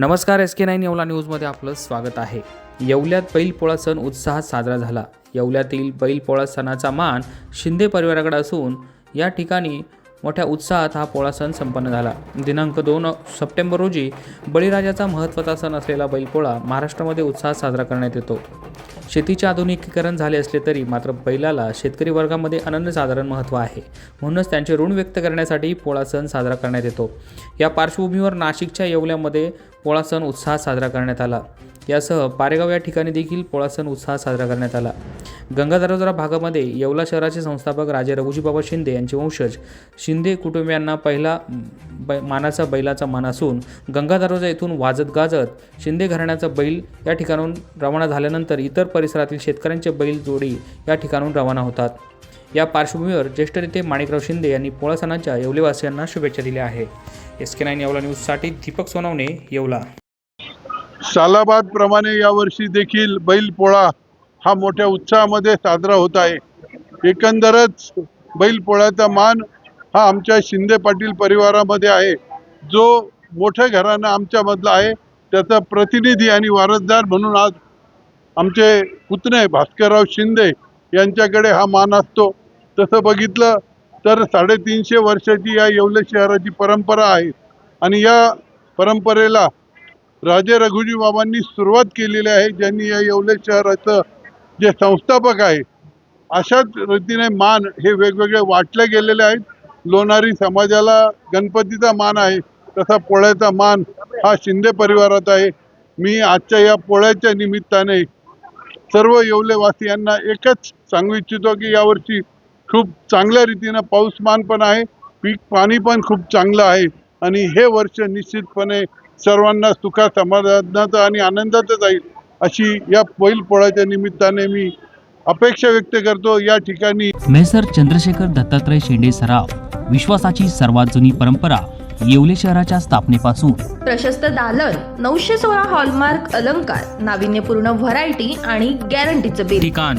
नमस्कार S K nine Yeola न्यूजमध्ये आपलं स्वागत आहे. येवल्यात बैलपोळा सण उत्साहात साजरा झाला. येवल्यातील बैलपोळा सणाचा मान शिंदे परिवाराकडे असून या ठिकाणी मोठ्या उत्साहात हा पोळा सण संपन्न झाला. दिनांक दोन सप्टेंबर रोजी बळीराजाचा महत्त्वाचा सण असलेला बैलपोळा महाराष्ट्रामध्ये उत्साहात साजरा करण्यात येतो. शेतीचे आधुनिकीकरण झाले असले तरी मात्र बैलाला शेतकरी वर्गामध्ये अनन्यसाधारण महत्त्व आहे. म्हणूनच त्यांचे ऋण व्यक्त करण्यासाठी पोळा सण साजरा करण्यात येतो. या पार्श्वभूमीवर नाशिकच्या येवल्यामध्ये पोळा सण उत्साहात साजरा करण्यात आला. यासह पारेगाव या ठिकाणी देखील पोळा सण उत्साहात साजरा करण्यात आला. गंगा दरोजरा भागामध्ये येवला शहराचे संस्थापक राजे रघुजीबाबा शिंदे यांचे वंशज. शिंदे कुटुंबियांना पहिला बै मानाचा बैलाचा मान असून गंगा दरोजा येथून वाजत गाजत शिंदे घराण्याचा बैल या ठिकाणून रवाना झाल्यानंतर इतर परिसरातील शेतकऱ्यांचे बैल जोडी या ठिकाणून रवाना होतात. या पार्श्वभूमीवर ज्येष्ठ नेते माणिकराव शिंदे यांनी पोळा सणाच्या येवलेवासियांना शुभेच्छा दिल्या आहे एस के नाईन येवला न्यूजसाठी दीपक सोनवणे येवला. सालाबाद प्रमाणे यावर्षी देखील बैलपोळा हा मोठ्या उत्साहामध्ये साजरा होत आहे. एकंदरच बैलपोळ्याचा मान हा आमच्या शिंदे पाटील परिवारामध्ये आहे. जो मोठ्या घराणं आमच्यामधला आहे त्याचा प्रतिनिधी आणि वारसदार म्हणून आज आमचे पुतणे भास्करराव शिंदे यांच्याकडे हा मान असतो. तसं बघितलं तर साडेतीनशे वर्षाची या येवले शहराची परंपरा आहे. आणि या परंपरेला राजे रघुजी बाबांनी सुरुवात केलेली आहे ज्यांनी या येवले शहराचं जे संस्थापक आहे अशाच रीतीने मान हे वेगवेगळे वाटले गेलेले आहेत. लोणारी समाजाला गणपतीचा मान आहे तसा पोळ्याचा मान हा शिंदे परिवारात आहे. मी आजच्या या पोळ्याच्या निमित्ताने सर्व येवलेवासियांना एकच सांगू इच्छितो की यावर्षी खूप चांगल्या रीतीनं पाऊसमान पण आहे पीक पाणी पण खूप चांगलं आहे. आणि हे वर्ष निश्चितपणे सर्वांना सुखा समाधानाचं आणि आनंदाचं जाईल अशी या बैल पोळ्याच्या निमित्ताने मी अपेक्षा व्यक्त करतो. या ठिकाणी मेसर चंद्रशेखर दत्तात्रय शेंडे सराव विश्वासाची सर्वात जुनी परंपरा येवले शहराच्या स्थापनेपासून. प्रशस्त दालन नऊशे सोळा हॉलमार्क अलंकार नाविन्यपूर्ण व्हरायटी आणि गॅरंटीचं बिल. ठिकाण.